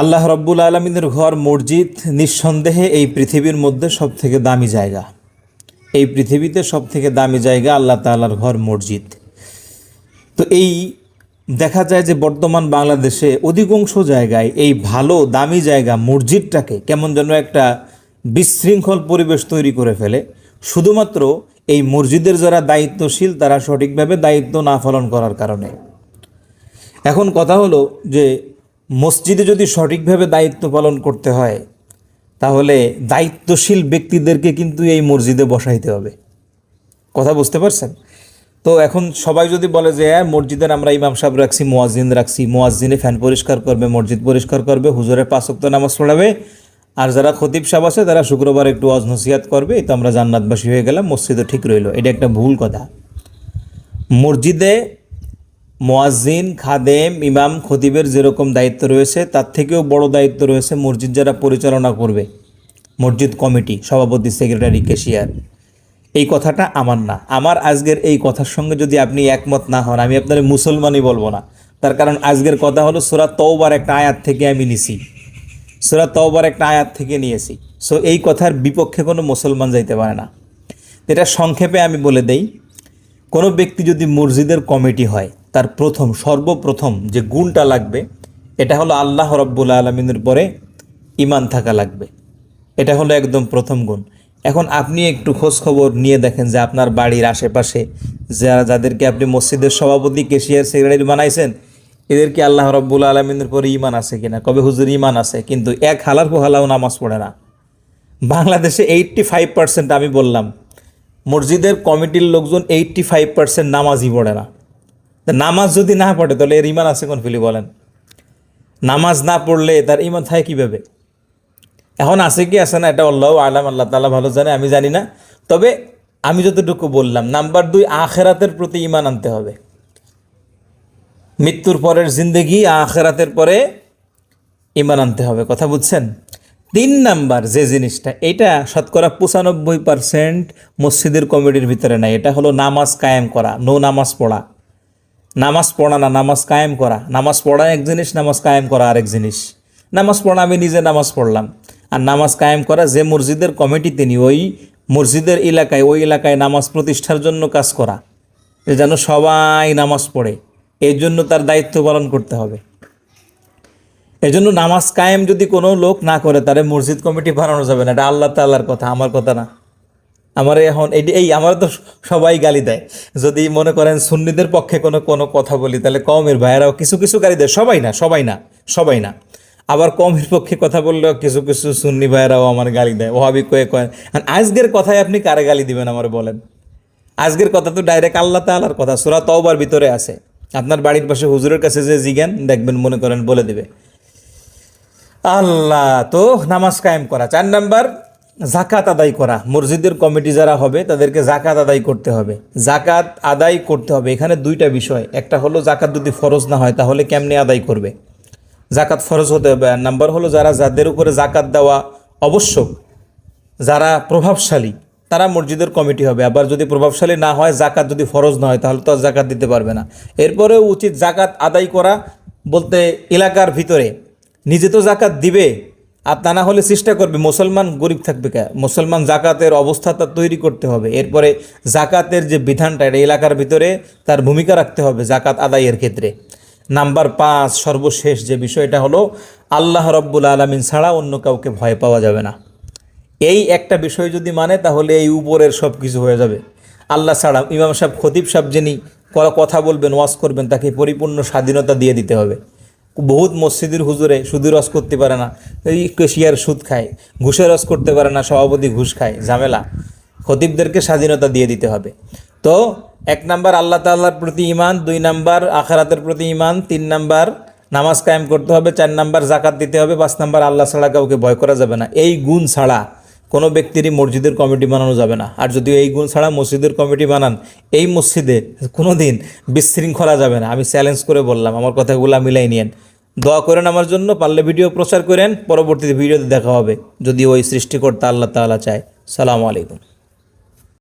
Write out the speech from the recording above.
আল্লাহ রব্বুল আলমিনের ঘর, মসজিদ নিঃসন্দেহে এই পৃথিবীর মধ্যে সব থেকে দামি জায়গা। এই পৃথিবীতে সব থেকে দামি জায়গা আল্লাহ তাআলার ঘর, মসজিদ। তো এই দেখা যায় যে বর্তমান বাংলাদেশে অধিকাংশ জায়গায় এই ভালো, দামি জায়গা, মসজিদটাকে কেমন যেন একটা বিশৃঙ্খল পরিবেশ তৈরি করে ফেলে। শুধুমাত্র এই মসজিদের যারা দায়িত্বশীল, তারা সঠিকভাবে দায়িত্ব না পালন করার কারণে। এখন কথা হলো যে মসজিদে যদি সঠিকভাবে দায়িত্ব পালন করতে হয়, তাহলে দায়িত্বশীল ব্যক্তিদেরকে কিন্তু এই মসজিদে বসাইতে হবে। কথা বুঝতে পারছেন? তো এখন সবাই যদি বলে যে হ্যাঁ মসজিদের আমরা ইমাম সাহেব রাখছি মোয়াজিন রাখছি মোয়াজিনে ফ্যান পরিষ্কার করবে, মসজিদ পরিষ্কার করবে হুজুরের পাঁচক্ত নামাজ পড়াবে, আর যারা খতিব সাহেব আছে, তারা শুক্রবার একটু অজ নসিহাত করবে, এই তো আমরা জান্নাতবাসী হয়ে গেলাম, মসজিদও ঠিক রইল। এটা একটা ভুল কথা। মসজিদে মোয়াজ্জিন, খাদেম, ইমাম, খতিবের যেরকম দায়িত্ব রয়েছে, তার থেকেও বড় দায়িত্ব রয়েছে মসজিদ যারা পরিচালনা করবে। মসজিদ কমিটি, সভাপতি, সেক্রেটারি কেশিয়ার এই কথাটা আমার না। আমার আজকের এই কথার সঙ্গে যদি আপনি একমত না হন, আমি আপনার মুসলমানই বলব না। তার কারণ আজকের কথা হলো সুরা তওবার একটা আয়াত থেকে আমি নিছি। সুরা তওবার একটা আয়াত থেকে নিয়েছি। সো এই কথার বিপক্ষে কোনো মুসলমান যাইতে পারে না। এটা সংক্ষেপে আমি বলে দেই, কোনো ব্যক্তি যদি মসজিদের কমিটি হয় তার প্রথম, সর্বপ্রথম যে গুণটা লাগবে, এটা হলো আল্লাহ রব্বুল আলমিনের পরে ইমান থাকা লাগবে। এটা হলো একদম প্রথম গুণ। এখন আপনি একটু খবর নিয়ে দেখেন যে আপনার বাড়ির আশেপাশে যারা, যাদেরকে আপনি মসজিদের সভাপতি কেশিয়ার সেক্রেটারি বানাইছেন, এদেরকে আল্লাহ রব্বুল আলমিনের পরে ইমান আছে কিনা? কবে হুজুর ইমান আছে? কিন্তু এক হালার পোহালাও নামাজ পড়ে না। বাংলাদেশে এইট্টি ফাইভ পার্সেন্ট আমি বললাম, মসজিদের কমিটির লোকজন এইট্টি ফাইভ পার্সেন্ট নামাজই পড়ে না। নামাজ যদি না পড়ে, তাহলে এর ইমান আছে কোন ফিলি বলেন? নামাজ না পড়লে তার ইমান থাকে কীভাবে? এখন আছে কি, আছে না, এটা আল্লাহ আলাম, আল্লাহ তালা ভালো জানে, আমি জানি না। তবে আমি যতটুকু বললাম, নাম্বার দুই, আখেরাতের প্রতি ইমান আনতে হবে। মৃত্যুর পরের জিন্দেগি আখেরাতের পরে ইমান আনতে হবে, কথা বুঝছেন? তিন নাম্বার যে জিনিসটা, এটা শতকরা পঁচানব্বই পারসেন্ট মসজিদের কমিটির ভিতরে নাই, এটা হলো নামাজ কায়েম করা, নো নামাজ পড়া। নামাজ পড়া না, নামাজ কায়েম করা। নামাজ পড়া এক জিনিস, নামাজ কায়েম করা আরেক জিনিস। নামাজ পড়া আমি নিজে নামাজ পড়লাম। আর নামাজ কায়েম করা যে মসজিদের কমিটি, তিনি ওই মসজিদের এলাকায়, ওই এলাকায় নামাজ প্রতিষ্ঠার জন্য কাজ করা। যে যেন সবাই নামাজ পড়ে। এই জন্য তার দায়িত্ব পালন করতে হবে। এজন্য নামাজ কায়েম যদি কোনো লোক না করে, তাহলে মসজিদ কমিটি বানানো যাবে না। এটা আল্লাহ তাল্লার কথা, আমার কথা না। আমার এখন এই এই আমার তো সবাই গালি দেয়। যদি মনে করেন সুন্নিদের পক্ষে কোনো কোনো কথা বলি, তাহলে কমের ভাইয়েরাও কিছু কিছু গালি দেয়। সবাই না সবাই না সবাই না। আবার কমের পক্ষে কথা বললেও কিছু কিছু সুন্নি ভাইয়েরাও আমার গালি দেয়। ওহাবি কয়ে কয়েন আজকের কথায় আপনি কারে গালি দিবেন আমার বলেন? আজকের কথা তো ডাইরেক্ট আল্লাহ তালার কথা। সুরা তওবার ভিতরে আছে। আপনার বাড়ির পাশে হুজুরের কাছে যে জিজ্ঞান, দেখবেন মনে করেন বলে দেবে। আল্লাহ, তো নামাজ কায়েম করা। চার নাম্বার জাকাত আদায় করা। মসজিদের কমিটি যারা হবে, তাদেরকে জাকাত আদায় করতে হবে। জাকাত আদায় করতে হবে। এখানে দুইটা বিষয়। একটা হলো জাকাত যদি ফরজ না হয়, তাহলে কেমনে আদায় করবে? জাকাত ফরজ হতে হবে। আর নাম্বার হলো, যারা যাদের উপরে জাকাত দেওয়া আবশ্যক, যারা প্রভাবশালী, তারা মসজিদের কমিটি হবে। আবার যদি প্রভাবশালী না হয় জাকাত যদি ফরজ না হয়, তাহলে তো আর জাকাত দিতে পারবে না। এরপরেও উচিত জাকাত আদায় করা বলতে এলাকার ভিতরে। নিজে তো জাকাত দিবে আর তা না হলে চেষ্টা করবে, মুসলমান গরিব থাকবে কে? মুসলমান জাকাতের অবস্থাটা তৈরি করতে হবে। এরপরে জাকাতের যে বিধানটা, এটা এলাকার ভিতরে তার ভূমিকা রাখতে হবে জাকাত আদায়ের ক্ষেত্রে। নাম্বার পাঁচ, সর্বশেষ যে বিষয়টা হলো, আল্লাহ রব্বুল আলমিন ছাড়া অন্য কাউকে ভয় পাওয়া যাবে না। এই একটা বিষয় যদি মানে তাহলে এই উপরের সব কিছু হয়ে যাবে। আল্লাহ ছাড়া, ইমাম সাহেব, খতিব সাহেব যিনি কথা বলবেন, ওয়াজ করবেন, তাকে পরিপূর্ণ স্বাধীনতা দিয়ে দিতে হবে। বহুত মসজিদের হুজুরে সুদের রস করতে পারে না। এই কেশিয়ার সুদ খায় ঘুষের রস করতে পারে না, সভাপতি ঘুষ খায়, ঝামেলা। খতিবদেরকে স্বাধীনতা দিয়ে দিতে হবে। তো এক নাম্বার আল্লাহ তাল্লাহর প্রতি ইমান দুই নাম্বার আখারাতের প্রতি ইমান তিন নাম্বার নামাজ কায়েম করতে হবে, চার নাম্বার জাকাত দিতে হবে, পাঁচ নাম্বার আল্লাহ ছাড়া কাউকে ভয় করা যাবে না। এই গুণ ছাড়া কোনো ব্যক্তিরই মসজিদের কমিটি বানানো যাবে না। আর যদি এই গুণ ছাড়া মসজিদের কমিটি বানান, এই মসজিদে কোনো দিন বিশৃঙ্খলা যাবে না। আমি চ্যালেঞ্জ করে বললাম, আমার কথাগুলো মিলাই নিয়েন। দোয়া করেন আমার জন্য, পারলে ভিডিও প্রচার করেন, পরবর্তীতে ভিডিওতে দেখা হবে। যদি ওই সৃষ্টিকর্তা আল্লাহ তাআলা চায়। সালামু আলাইকুম।